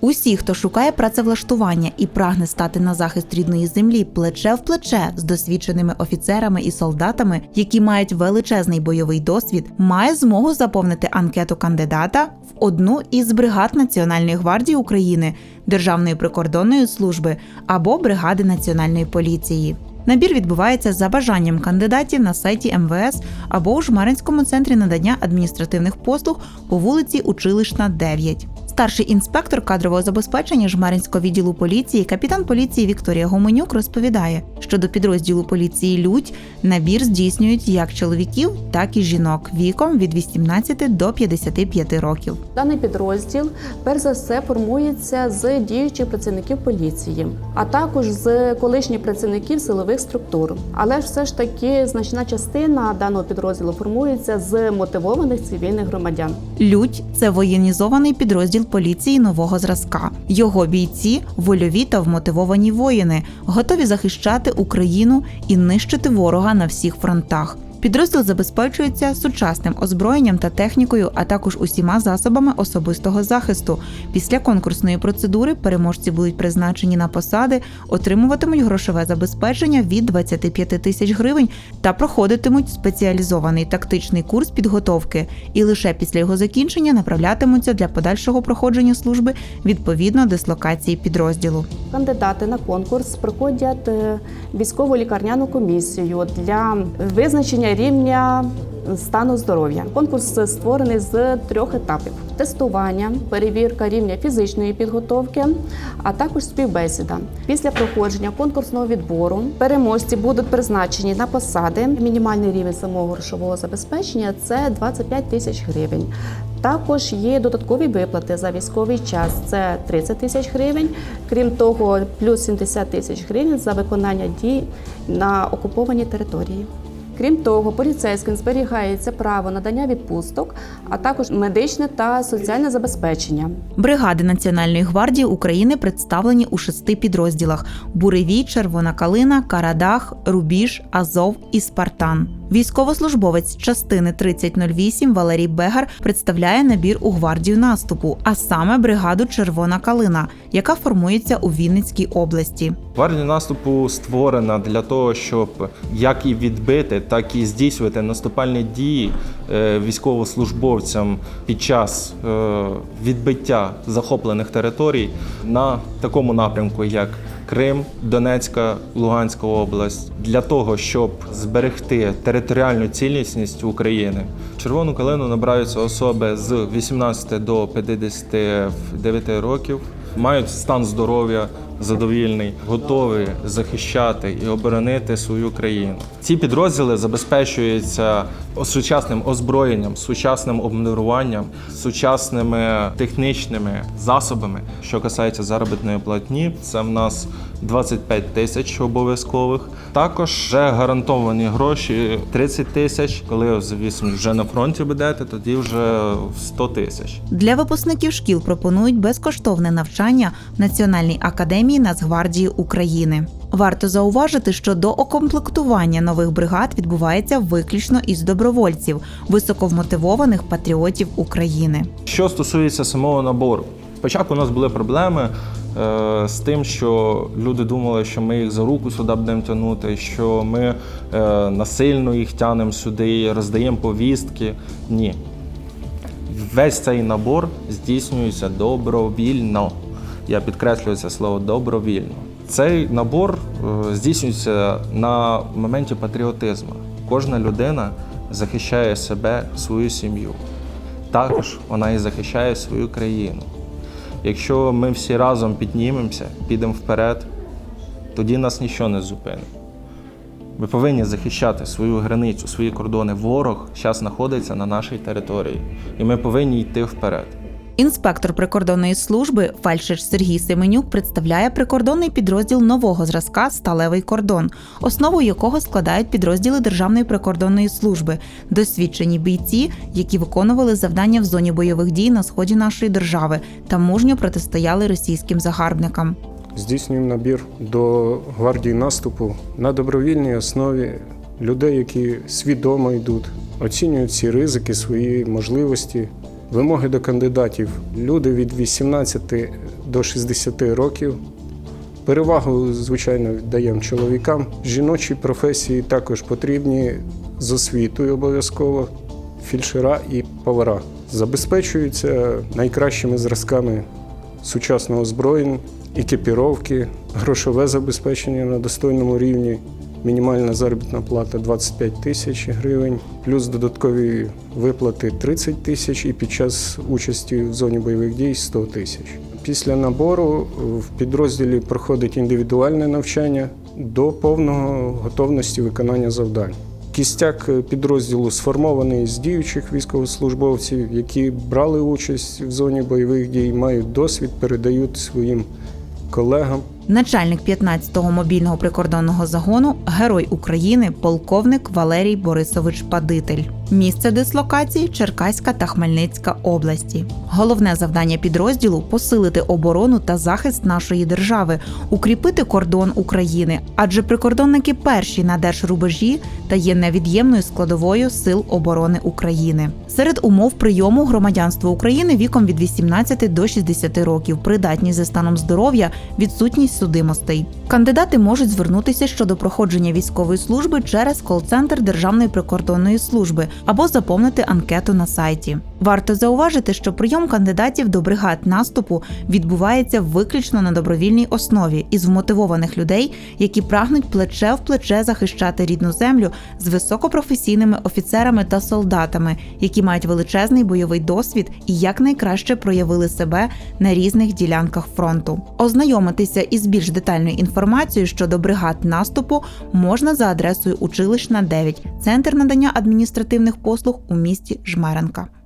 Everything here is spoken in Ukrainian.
Усі, хто шукає працевлаштування і прагне стати на захист рідної землі плече в плече з досвідченими офіцерами і солдатами, які мають величезний бойовий досвід, має змогу заповнити анкету кандидата в одну із бригад Національної гвардії України, Державної прикордонної служби або бригади Національної поліції. Набір відбувається за бажанням кандидатів на сайті МВС або у Жмаринському центрі надання адміністративних послуг по вулиці Училищна, 9. Старший інспектор кадрового забезпечення Жмаринського відділу поліції, капітан поліції Вікторія Гуменюк розповідає, що до підрозділу поліції Людь набір здійснюють як чоловіків, так і жінок віком від 18 до 55 років. Даний підрозділ перш за все формується з діючих працівників поліції, а також з колишніх працівників силових структур. Але ж все ж таки значна частина даного підрозділу формується з мотивованих цивільних громадян. Людь це воєнізований підрозділ поліції нового зразка. Його бійці вольові та вмотивовані воїни, готові захищати Україну і нищити ворога на всіх фронтах. Підрозділ забезпечується сучасним озброєнням та технікою, а також усіма засобами особистого захисту. Після конкурсної процедури переможці будуть призначені на посади, отримуватимуть грошове забезпечення від 25 тисяч гривень та проходитимуть спеціалізований тактичний курс підготовки. І лише після його закінчення направлятимуться для подальшого проходження служби відповідно дислокації підрозділу. Кандидати на конкурс проходять е, військову лікарняну комісію для визначення рівня стану здоров'я. Конкурс створений з трьох етапів: тестування, перевірка рівня фізичної підготовки, а також співбесіда. Після проходження конкурсного відбору переможці будуть призначені на посади. Мінімальний рівень самого грошового забезпечення це 25 тисяч гривень. Також є додаткові виплати за військовий час. Це 30 тисяч гривень. Крім того, плюс 70 тисяч гривень за виконання дій на окупованій території. Крім того, поліцейським зберігається право надання відпусток, а також медичне та соціальне забезпечення. Бригади Національної гвардії України представлені у шести підрозділах: Буревій, Червона Калина, Карадах, Рубіж, Азов і Спартан. Військовослужбовець частини 3008 Валерій Бегар представляє набір у гвардію наступу, а саме бригаду Червона Калина, яка формується у Вінницькій області. Гвардія наступу створена для того, щоб як і відбити, так і здійснювати наступальні дії е, військовослужбовцям під час е, відбиття захоплених територій на такому напрямку, як Крим, Донецька, Луганська область, для того, щоб зберегти територіальну цілісність України. Червону калину набираються особи з 18 до 59 років, мають стан здоров'я задовільний, готові захищати і оборонити свою країну. Ці підрозділи забезпечуються сучасним озброєнням, сучасним обмундируванням, сучасними технічними засобами. Що касається заробітної платні, це в нас 25 тисяч обов'язкових. Також вже гарантовані гроші 30 тисяч. Коли звісно вже на фронті будете, тоді вже 100 тисяч. Для випускників шкіл пропонують безкоштовне навчання в Національній академії Нацгвардії України. Варто зауважити, що до окомплектування нових бригад відбувається виключно із добровольців, високовмотивованих патріотів України. Що стосується самого набору, спочатку у нас були проблеми е, з тим, що люди думали, що ми їх за руку сюди будемо тягнути, що ми е, насильно їх тягнемо сюди, роздаємо повістки. Ні. Весь цей набор здійснюється добровільно. Я підкреслюю це слово добровільно. Цей набор е, здійснюється на моменті патріотизму. Кожна людина захищає себе, свою сім'ю. Також вона і захищає свою країну. Якщо ми всі разом піднімемося, підемо вперед, тоді нас нічого не зупинить. Ми повинні захищати свою границю, свої кордони. Ворог зараз знаходиться на нашій території, і ми повинні йти вперед. Інспектор прикордонної служби фельдшер Сергій Семенюк представляє прикордонний підрозділ нового зразка Сталевий кордон, основу якого складають підрозділи Державної прикордонної служби, досвідчені бійці, які виконували завдання в зоні бойових дій на сході нашої держави та мужньо протистояли російським загарбникам. Здійснюємо набір до гвардії наступу на добровільній основі. Людей, які свідомо йдуть, оцінюють всі ризики, свої можливості Вимоги до кандидатів люди від 18 до 60 років. Перевагу, звичайно, даємо чоловікам. Жіночі професії також потрібні з освітою обов'язково, фільшера і повара. Забезпечуються найкращими зразками сучасного озброєння, екіпіровки, грошове забезпечення на достойному рівні. Мінімальна заробітна плата 25 тисяч гривень, плюс додаткові виплати 30 тисяч і під час участі в зоні бойових дій 100 тисяч. Після набору в підрозділі проходить індивідуальне навчання до повного готовності виконання завдань. Кістяк підрозділу сформований з діючих військовослужбовців, які брали участь в зоні бойових дій, мають досвід, передають своїм колегам. Начальник 15-го мобільного прикордонного загону, герой України, полковник Валерій Борисович Падитель. Місце дислокації Черкаська та Хмельницька області. Головне завдання підрозділу посилити оборону та захист нашої держави, укріпити кордон України, адже прикордонники перші на держрубежі та є невід'ємною складовою сил оборони України. Серед умов прийому громадянство України віком від 18 до 60 років, придатність за станом здоров'я, відсутність судимостей. Кандидати можуть звернутися щодо проходження військової служби через кол-центр Державної прикордонної служби або заповнити анкету на сайті. Варто зауважити, що прийом кандидатів до бригад наступу відбувається виключно на добровільній основі із вмотивованих людей, які прагнуть плече в плече захищати рідну землю з високопрофесійними офіцерами та солдатами, які мають величезний бойовий досвід і якнайкраще проявили себе на різних ділянках фронту. Ознайомитися із більш детальною інформацією щодо бригад наступу можна за адресою Училищна 9, центр надання адміністративних послуг у місті Жмеренка.